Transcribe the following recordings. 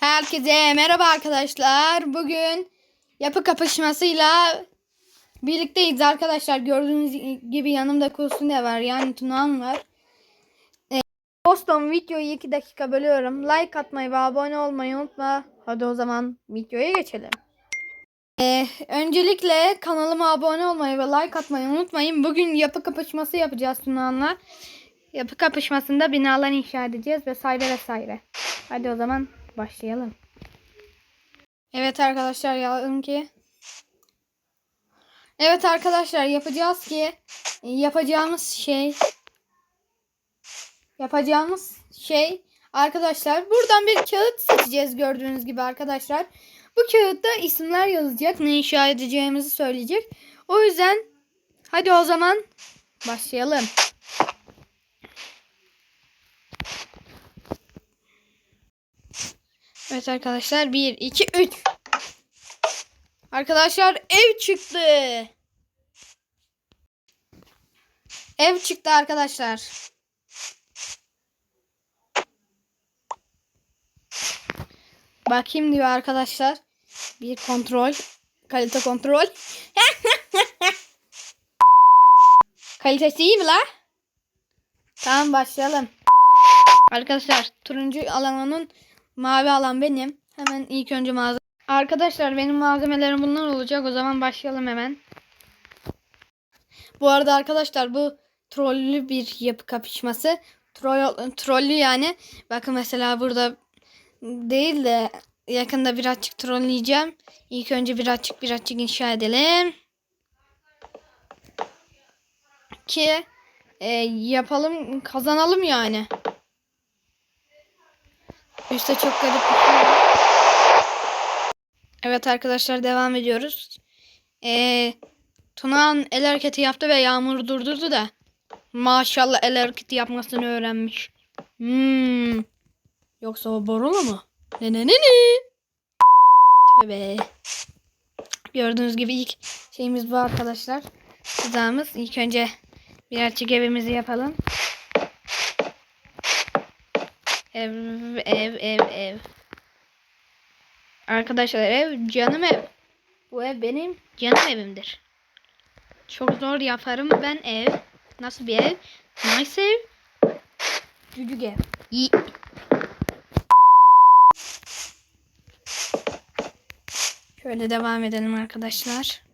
Herkese merhaba arkadaşlar. Bugün yapı kapışmasıyla birlikteyiz arkadaşlar. Gördüğünüz gibi yanımda Kusun da var. Yani Tunağan var. Ee, dostum videoyu 2 dakika bölüyorum. Like atmayı ve abone olmayı unutma. Hadi o zaman videoya geçelim. Ee, öncelikle kanalıma abone olmayı ve like atmayı unutmayın. Bugün yapı kapışması yapacağız Tunağan'la. Yapı kapışmasında binalar inşa edeceğiz vesaire vesaire. Hadi o zaman başlayalım. Evet arkadaşlar yazdım ki. Evet arkadaşlar yapacağız ki yapacağımız şey yapacağımız şey arkadaşlar buradan bir kağıt seçeceğiz gördüğünüz gibi arkadaşlar. Bu kağıtta isimler yazacak. Ne inşa edeceğimizi söyleyecek. O yüzden hadi o zaman başlayalım. Evet arkadaşlar 1 2 3 Arkadaşlar ev çıktı. Ev çıktı arkadaşlar. Bakayım diyor arkadaşlar. Bir kontrol. Kalite kontrol. Kalitesi iyi mi la? Tamam başlayalım. Arkadaşlar turuncu alanın mavi alan benim. Hemen ilk önce malzeme. Arkadaşlar benim malzemelerim bunlar olacak. O zaman başlayalım hemen. Bu arada arkadaşlar bu trollü bir yapı kapışması. Troll, trollü yani. Bakın mesela burada değil de yakında birazcık trolleyeceğim. İlk önce birazcık birazcık inşa edelim. Ki e, yapalım kazanalım yani. Üste çok garip bir şey. Evet arkadaşlar devam ediyoruz. Ee, Tunağan el hareketi yaptı ve yağmur durdurdu da. Maşallah el hareketi yapmasını öğrenmiş. Hmm. Yoksa o borulu mu? Ne ne ne ne? Tövbe. Gördüğünüz gibi ilk şeyimiz bu arkadaşlar. Tuzağımız. İlk önce birazcık evimizi yapalım. Ev, ev, ev, ev. Arkadaşlar ev canım ev. Bu ev benim canım evimdir. Çok zor yaparım ben ev. Nasıl bir ev? Nice ev. Cücük ev. İyi. Şöyle devam edelim arkadaşlar.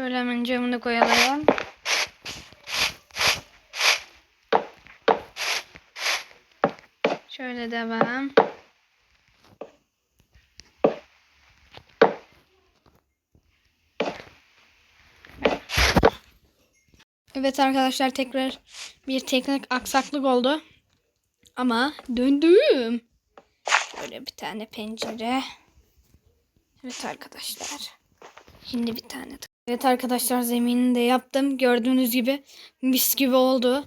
Şöyle hemen camını koyalım. Şöyle devam. Evet arkadaşlar tekrar bir teknik aksaklık oldu. Ama döndüm. Böyle bir tane pencere. Evet arkadaşlar. Şimdi bir tane. Evet arkadaşlar zeminini de yaptım. Gördüğünüz gibi mis gibi oldu.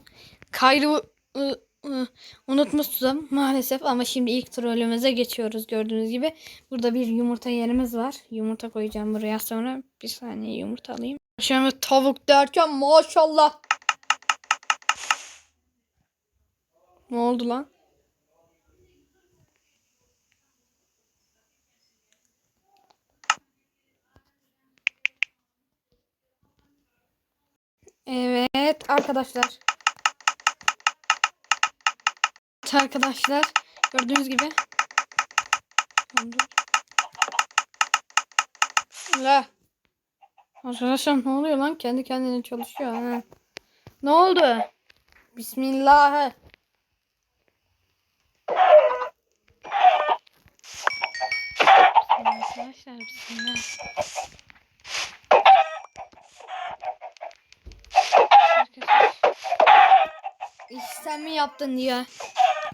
Kayru ı, ı, unutmuştum maalesef ama şimdi ilk trollümüze geçiyoruz gördüğünüz gibi. Burada bir yumurta yerimiz var. Yumurta koyacağım buraya sonra. Bir saniye yumurta alayım. Şimdi tavuk derken maşallah. Ne oldu lan? Evet arkadaşlar. Evet arkadaşlar. Gördüğünüz gibi. La. Arkadaşlar ne oluyor lan? Kendi kendine çalışıyor. Ha. Ne oldu? Bismillah Arkadaşlar bismillah. Arkadaşlar. İş sen mi yaptın diyor.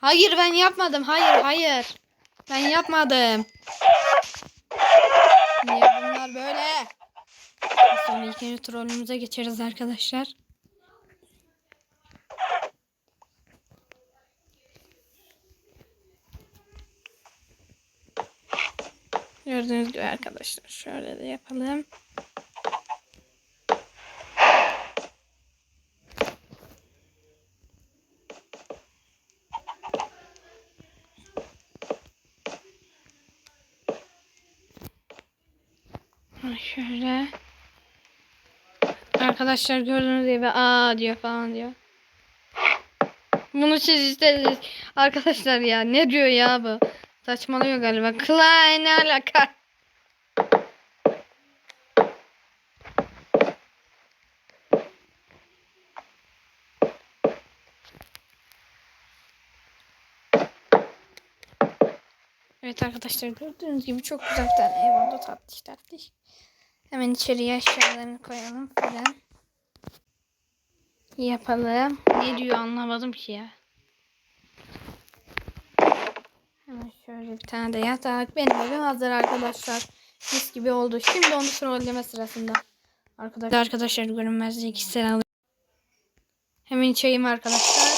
Hayır ben yapmadım. Hayır hayır. Ben yapmadım. Niye bunlar böyle? Sonra ilk önce trollümüze geçeriz arkadaşlar. Gördüğünüz gibi arkadaşlar şöyle de yapalım. Şöyle. Arkadaşlar gördüğünüz gibi aa diyor falan diyor. Bunu siz istediniz. Arkadaşlar ya ne diyor ya bu? Saçmalıyor galiba. Klein alaka? Evet arkadaşlar gördüğünüz gibi çok güzel bir tane ev oldu tatlış tatlış. Hemen içeriye eşyalarını koyalım falan. Yapalım. Ne diyor anlamadım ki ya. Hemen şöyle bir tane de yatak. Benim evim hazır arkadaşlar. Mis gibi oldu. Şimdi onu trolleme sırasında. Arkadaşlar, arkadaşlar görünmezliği kişisel alayım. Hemen içeyim arkadaşlar.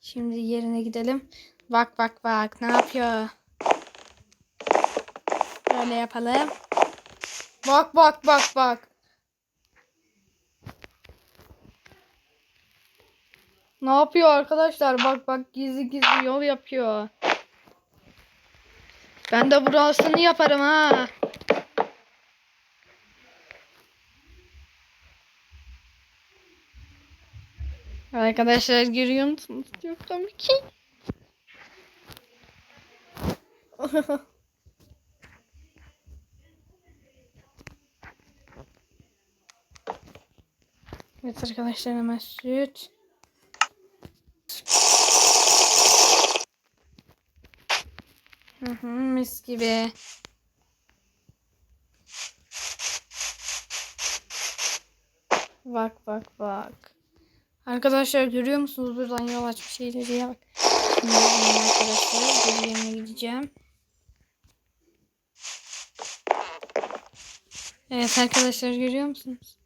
Şimdi yerine gidelim. Bak bak bak ne yapıyor? Böyle yapalım. Bak bak bak bak. Ne yapıyor arkadaşlar? Bak bak gizli gizli yol yapıyor. Ben de burasını yaparım ha. Arkadaşlar görüyor musunuz? Çok komik. evet arkadaşlar hemen süt. Hı hı, mis gibi. Bak bak bak. Arkadaşlar görüyor musunuz buradan yol açmış şeyleri bak. Şimdi arkadaşlar geri gideceğim. Evet arkadaşlar görüyor musunuz?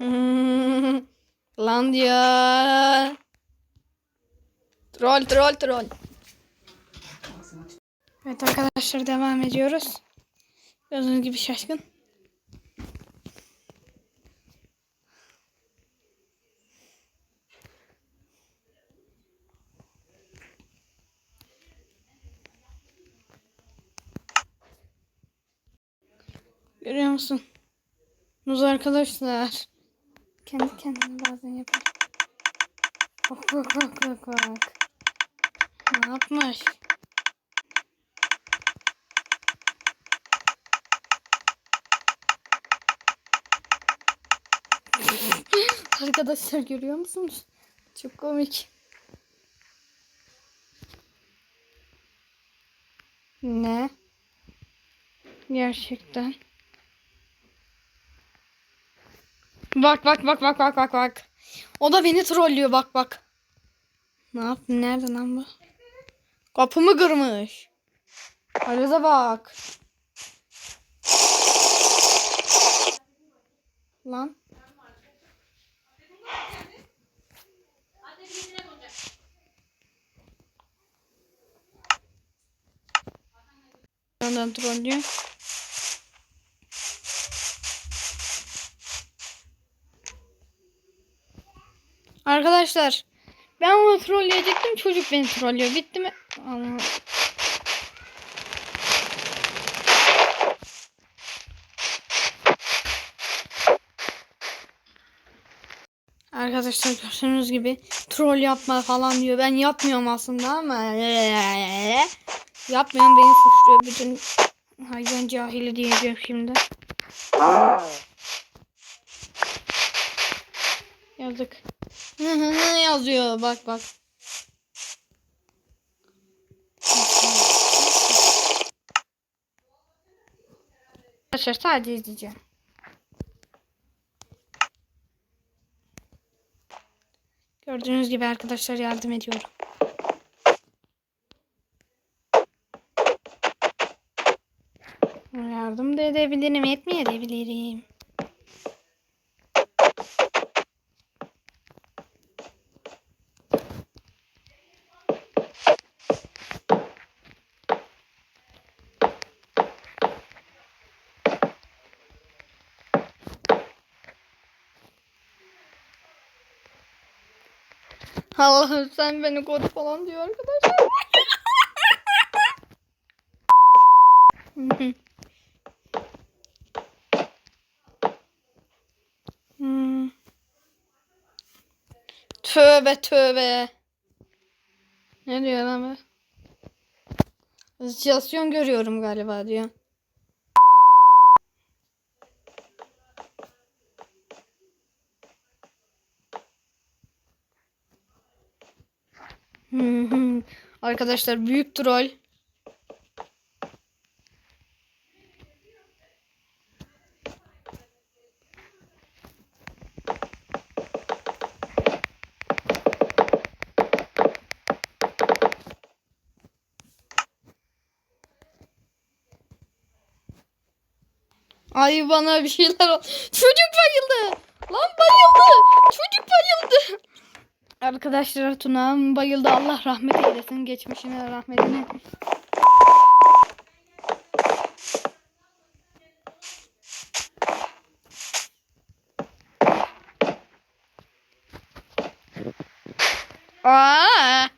Lan diyor. Troll troll troll. Evet arkadaşlar devam ediyoruz. Gördüğünüz gibi şaşkın. Görüyor musun? Muz arkadaşlar. Kendi kendine bazen yapar. Bak bak bak bak bak. Ne yapmış? Arkadaşlar görüyor musunuz? Çok komik. Ne? Gerçekten. Bak bak bak bak bak bak bak. O da beni trollüyor bak bak. Ne yap? Nerede lan bu? Kapımı kırmış. Haleze bak. Lan. Ondan trollüyor. Arkadaşlar ben onu trolleyecektim çocuk beni trollüyor. Bitti mi? Allah. Arkadaşlar gördüğünüz gibi troll yapma falan diyor. Ben yapmıyorum aslında ama yapmıyorum beni suçluyor. Bütün hayvan cahili diyeceğim şimdi. Yazık. Yazıyor bak bak. Arkadaşlar sadece izleyeceğim. Gördüğünüz gibi arkadaşlar yardım ediyorum. Yardım da edebilirim, etmeyebilirim. Allah'ım sen beni koru falan diyor arkadaşlar. Tövbe tövbe. Ne diyor lan be? Rezilyon görüyorum galiba diyor. Arkadaşlar büyük troll. Ay bana bir şeyler ol. Çocuk bayıldı. Lan bayıldı. Çocuk bayıldı. Arkadaşlar Tuna bayıldı. Allah rahmet eylesin. Geçmişine rahmetine. Aa!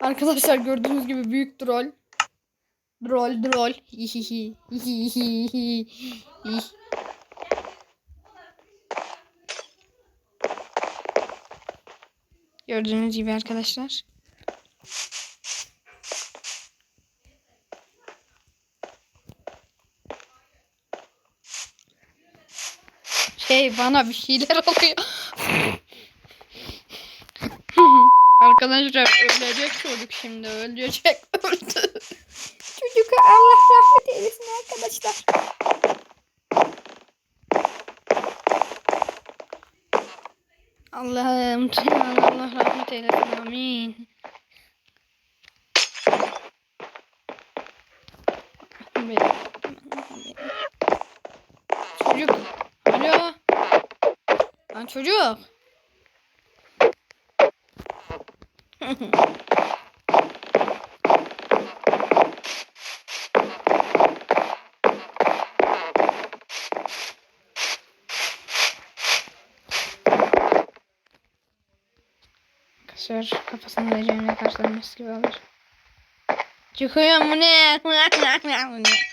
Arkadaşlar gördüğünüz gibi büyük troll. Hihihi. Hih. Gördüğünüz gibi arkadaşlar. Şey bana bir şeyler oluyor. Arkadaşlar ölecek çocuk şimdi ölecek öldü. Çocuk Allah rahmet eylesin arkadaşlar. Allah'ım Allah rahmet eylesin amin. Çocuk. Alo. Lan çocuk. Arkadaşlar kafasında cemle karşılanması gibi olur. Çıkıyor mu ne? Bu ne?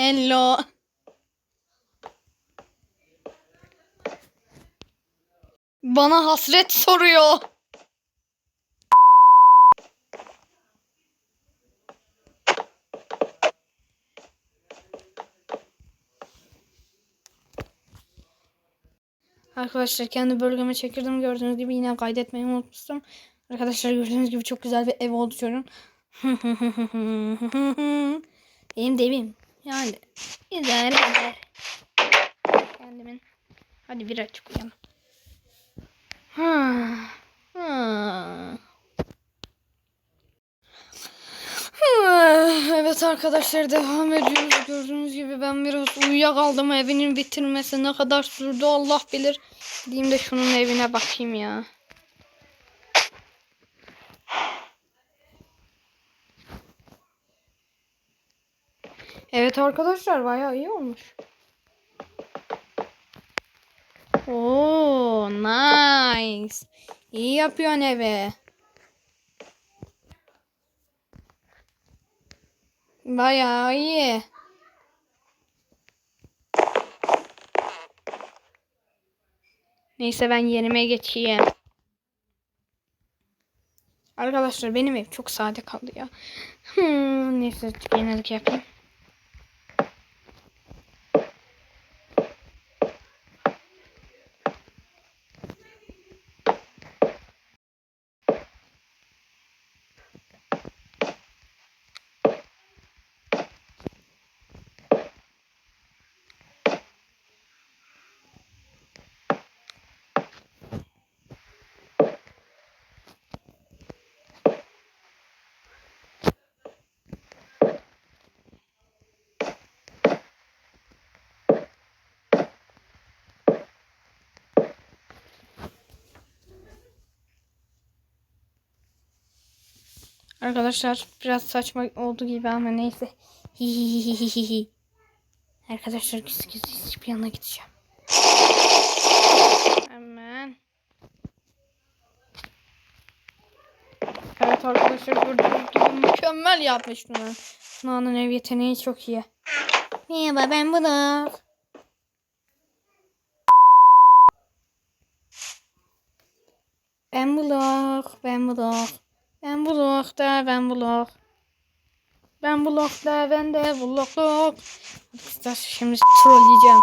Hello. Bana hasret soruyor. Arkadaşlar kendi bölgeme çekirdim. Gördüğünüz gibi yine kaydetmeyi unutmuştum. Arkadaşlar gördüğünüz gibi çok güzel bir ev oldu çocuğun. Benim de evim. Yani idare eder. Kendimin. Hadi bir açık uyanım. Ha. Ha. Evet arkadaşlar devam ediyoruz. Gördüğünüz gibi ben biraz uyuyakaldım. Evinin bitirmesi ne kadar sürdü Allah bilir. Gideyim de şunun evine bakayım ya. Evet arkadaşlar bayağı iyi olmuş. Oo nice. İyi yapıyorsun evi. Bayağı iyi. Neyse ben yerime geçeyim. Arkadaşlar benim ev çok sade kaldı ya. Hmm, neyse yenilik yapayım. Arkadaşlar biraz saçma oldu gibi ama neyse. Arkadaşlar gizli gizli hiçbir yana gideceğim. Hemen. Evet arkadaşlar gördüğünüz gibi mükemmel yapmış bunu. Tuna'nın ev yeteneği çok iyi. Merhaba ben Burak. Ben Burak, ben Burak. Ben da ben Burak. Ben da ben de Burak. Arkadaşlar şimdi trolleyeceğim.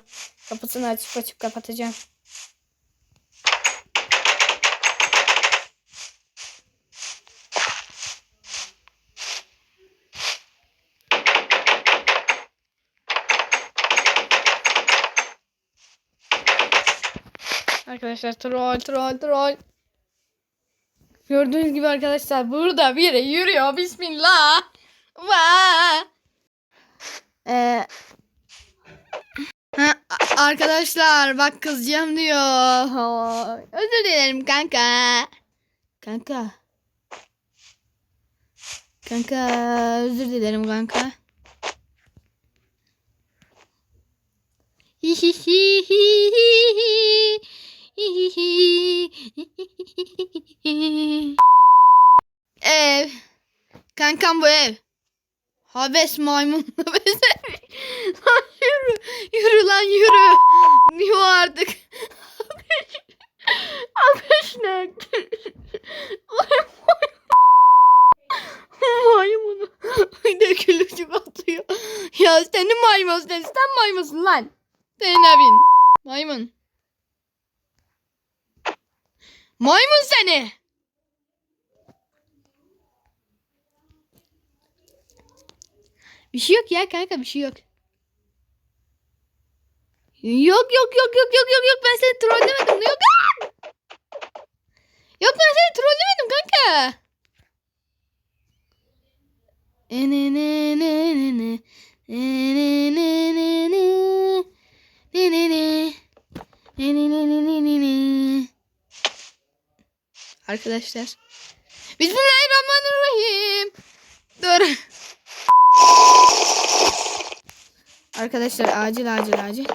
Kapısını açıp açıp kapatacağım. Arkadaşlar troll troll troll. Gördüğünüz gibi arkadaşlar burada biri yürüyor. Bismillah. Vaa. Ee, arkadaşlar bak kızacağım diyor. Özür dilerim kanka. Kanka. Kanka özür dilerim kanka. Ev. Kankam bu ev. Habes maymun. Habes. lan yürü. Yürü lan yürü. Yürü artık. Habes ne? Maymunu. Ne gülücük atıyor. Ya senin maymun sen. Sen maymunsun lan. Senin evin. Maymun. Maymun seni. Bir şey yok ya kanka bir şey yok. Yok yok yok yok yok yok yok ben seni trollemedim. Yok. Yok ben seni trollemedim kanka. Ne ne ne. Ne ne ne. Ne ne ne ne ne ne ne. Arkadaşlar. Bismillahirrahmanirrahim. Dur. Arkadaşlar acil acil acil.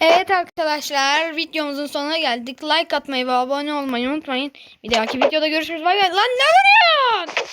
Evet arkadaşlar videomuzun sonuna geldik. Like atmayı ve abone olmayı unutmayın. Bir dahaki videoda görüşürüz. Bay bay. Lan ne vuruyorsun?